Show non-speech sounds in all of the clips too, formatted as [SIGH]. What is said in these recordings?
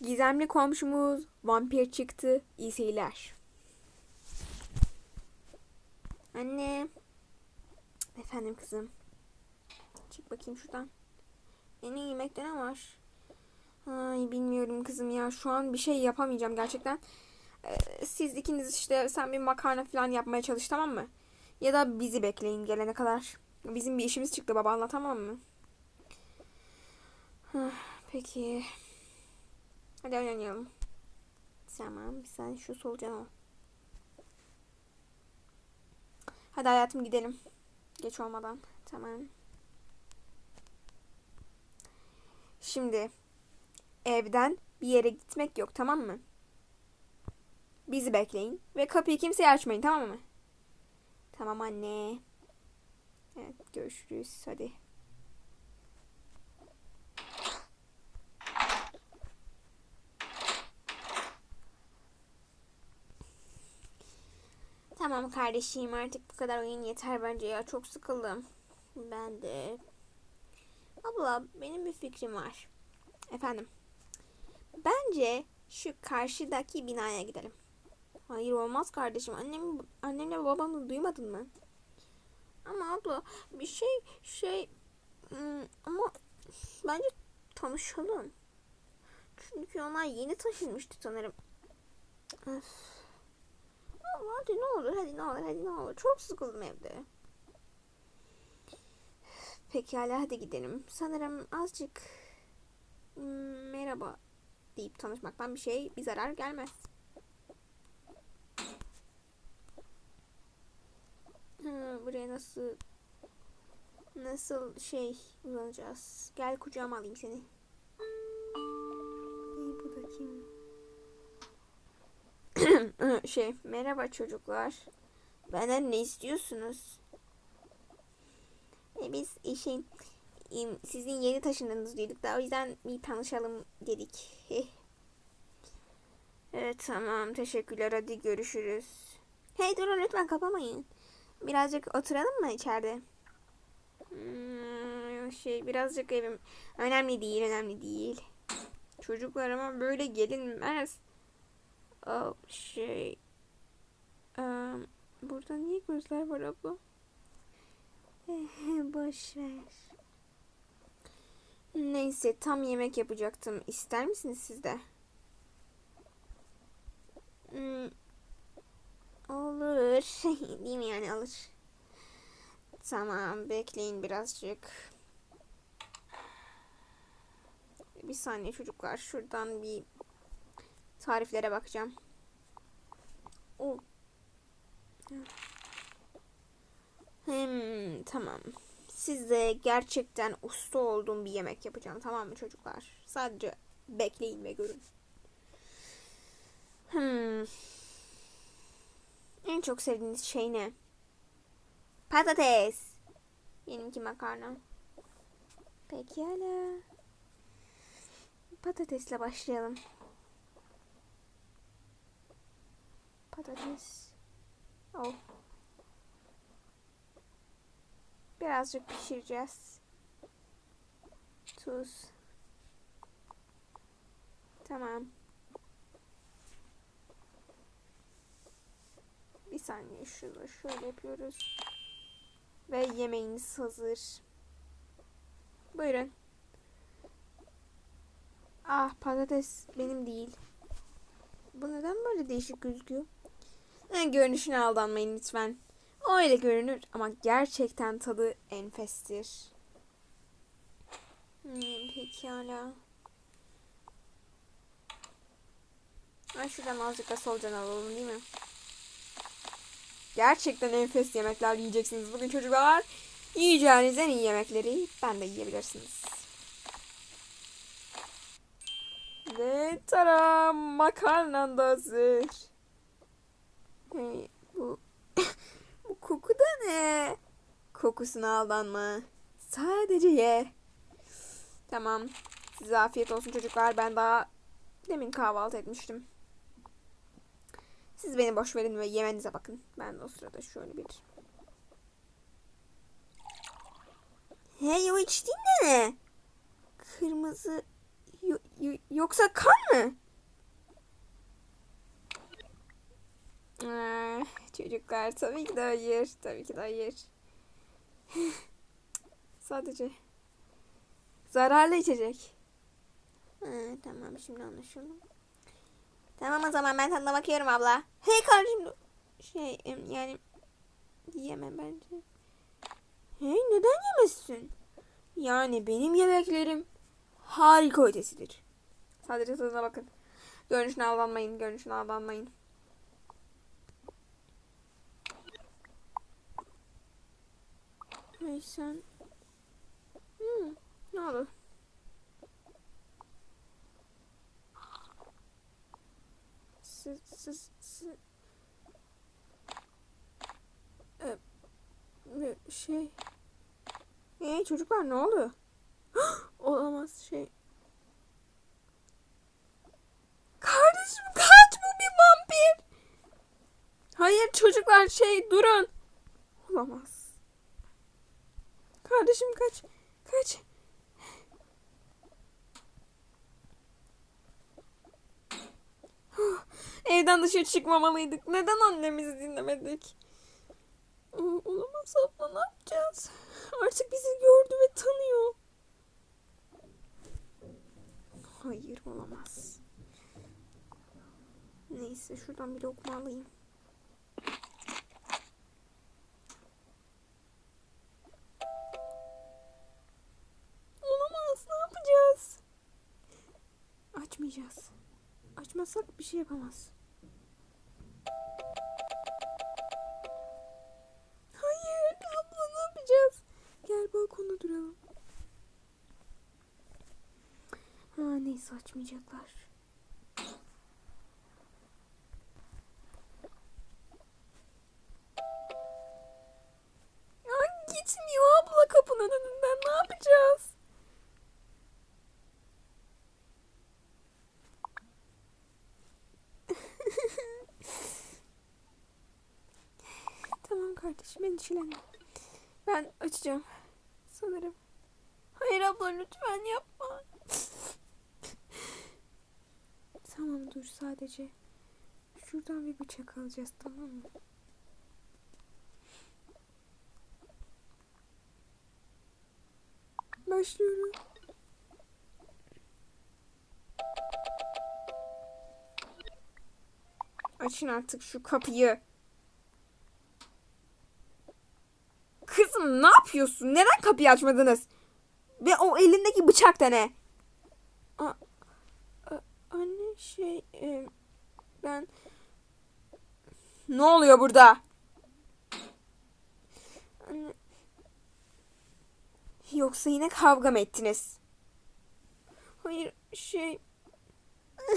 Gizemli komşumuz vampir çıktı. İyi seyirler. Anne. Efendim kızım. Çık bakayım şuradan. En iyi yemekte ne var? Ay bilmiyorum kızım ya. Şu an bir şey yapamayacağım gerçekten. Ee, siz ikiniz işte sen bir makarna falan yapmaya çalış tamam mı? Ya da bizi bekleyin gelene kadar. Bizim bir işimiz çıktı babanla tamam mı? Peki. Hadi oynayalım. Tamam sen şu solucan ol. Hadi hayatım gidelim. Geç olmadan. Tamam. Şimdi evden bir yere gitmek yok tamam mı? Bizi bekleyin ve kapıyı kimseye açmayın tamam mı? Tamam anne. Evet görüşürüz hadi. Tamam kardeşim artık bu kadar oyun yeter bence ya çok sıkıldım. Ben de. Abla benim bir fikrim var. Efendim. Bence şu karşıdaki binaya gidelim. Hayır olmaz kardeşim. Annem, annemle babamı duymadın mı? Ama abla bir şey şey hmm, ama bence tanışalım. Çünkü onlar yeni taşınmıştı sanırım. Öf. Ama hadi ne olur hadi ne olur hadi ne olur. Çok sıkıldım evde. Pekala hadi gidelim. Sanırım azıcık hmm, merhaba deyip tanışmaktan bir şey bir zarar gelmez. Buraya nasıl nasıl şey uzanacağız? Gel kucağıma alayım seni. İyi bu da kim? Şey merhaba çocuklar. Benden ne istiyorsunuz? E, biz e, şey e, sizin yeni taşındığınızı duyduk da o yüzden bir tanışalım dedik. Evet tamam teşekkürler hadi görüşürüz. Hey durun lütfen kapamayın. Birazcık oturalım mı içeride? Hmm, şey birazcık evim önemli değil önemli değil. Çocuklarıma böyle gelinmez. Oh, şey. Em, burada niye gözler var abla? [LAUGHS] Boş ver. Neyse tam yemek yapacaktım. İster misiniz siz de? Hmm, olur. [LAUGHS] Değil mi yani olur. Tamam bekleyin birazcık. Bir saniye çocuklar. Şuradan bir tariflere bakacağım. O. Hmm, tamam. Size gerçekten usta olduğum bir yemek yapacağım tamam mı çocuklar? Sadece bekleyin ve görün. Hmm. En çok sevdiğiniz şey ne? Patates. Benimki makarna. Pekala. Patatesle başlayalım. Patates. Oh. Birazcık pişireceğiz. Tuz. Tamam. Bir saniye şunu şöyle yapıyoruz. Ve yemeğiniz hazır. Buyurun. Ah patates benim değil. Bu neden böyle değişik gözüküyor? Görünüşüne aldanmayın lütfen. O öyle görünür ama gerçekten tadı enfestir. Hmm, pekala. Ben şuradan azıcık da solucan alalım değil mi? Gerçekten enfes yemekler yiyeceksiniz bugün çocuklar. Yiyeceğiniz en iyi yemekleri ben de yiyebilirsiniz. Ve taram makarnan da hazır. Hey, bu [LAUGHS] bu koku da ne? Kokusuna aldanma. Sadece ye. Tamam. Size afiyet olsun çocuklar. Ben daha demin kahvaltı etmiştim. Siz beni boş verin ve yemenize bakın. Ben de o sırada şöyle bir... Hey o içtiğin ne? Kırmızı Yo- yo- yoksa kan mı? Çocuklar tabii ki de hayır. Tabii ki de hayır. Sadece zararlı içecek. Ha, tamam şimdi anlaşıldı. Tamam o zaman ben tadına bakıyorum abla. Hey kardeşim. Şey yani yiyemem bence. Hey neden yemezsin? Yani benim yemeklerim harika ötesidir. Sadece tadına bakın. Görünüşüne aldanmayın, görünüşüne aldanmayın. Hey sen... Hmm, ne oldu? Siz, siz, siz... Ee, şey... Hey çocuklar ne oldu? [GASPS] Olamaz şey. Kardeşim kaç bu bir vampir. Hayır çocuklar şey durun. Olamaz. Kardeşim kaç. Kaç. [GASPS] Evden dışarı çıkmamalıydık. Neden annemizi dinlemedik? Aa, Olamaz abla ne yapacağız? Artık bizi gördü ve tanıyor. Hayır olamaz. Neyse şuradan bir lokma alayım. Açmazsak bir şey yapamaz. Hayır abla ne yapacağız? Gel balkonda duralım. Ha neyse açmayacaklar. Ya gitmiyor abla kapının önünden ne yapacağız? Kardeşim endişelenme. Ben açacağım. Sanırım. Hayır abla lütfen yapma. [LAUGHS] tamam dur sadece. Şuradan bir bıçak alacağız tamam mı? Başlıyorum. Açın artık şu kapıyı. Kızım ne yapıyorsun? Neden kapıyı açmadınız? Ve o elindeki bıçak da ne? A- a- anne şey e, ben ne oluyor burada? Anne yoksa yine kavga mı ettiniz? Hayır şey [LAUGHS]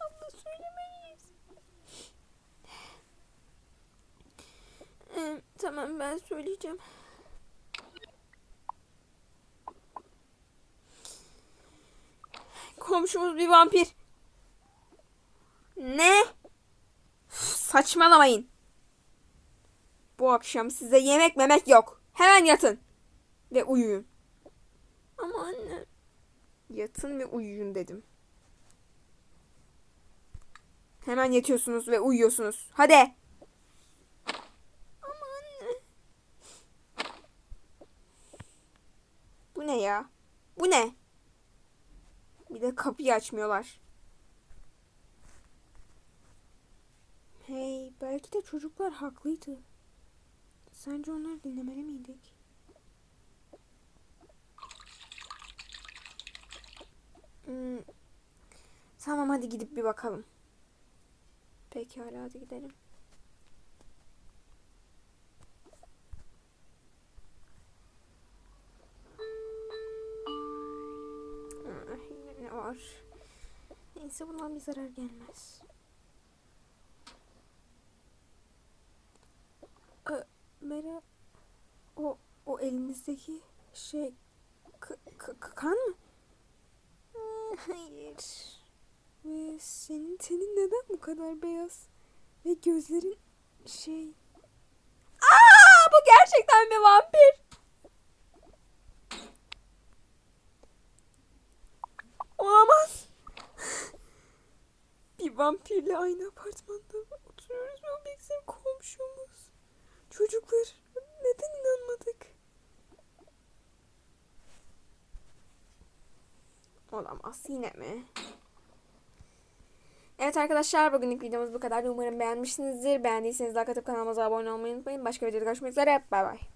abla söylemeyiz. Ee, tamam ben söyleyeceğim. Komşumuz bir vampir. Ne? Saçmalamayın. Bu akşam size yemek memek yok. Hemen yatın. Ve uyuyun. Ama anne. Yatın ve uyuyun dedim. Hemen yatıyorsunuz ve uyuyorsunuz. Hadi. Ama anne. Bu ne ya? Bu ne? Bir de kapıyı açmıyorlar. Hey, belki de çocuklar haklıydı. Sence onları dinlemeli miydik? Hmm, Tamam hadi gidip bir bakalım. Pekala hadi gidelim. Var? Neyse bundan bir zarar gelmez. Ee, Mera o o elinizdeki şey kan mı? Aa, Hayır. Ve senin tenin neden bu kadar beyaz? Ve gözlerin şey... Aa, bu gerçekten bir vampir. Olamaz. Bir vampirle aynı apartmanda oturuyoruz o bizim komşumuz. Çocuklar neden inanmadık? Olamaz yine mi? Evet arkadaşlar bugünlük videomuz bu kadar. Umarım beğenmişsinizdir. Beğendiyseniz like atıp kanalımıza abone olmayı unutmayın. Başka videoda görüşmek üzere. Bay bay.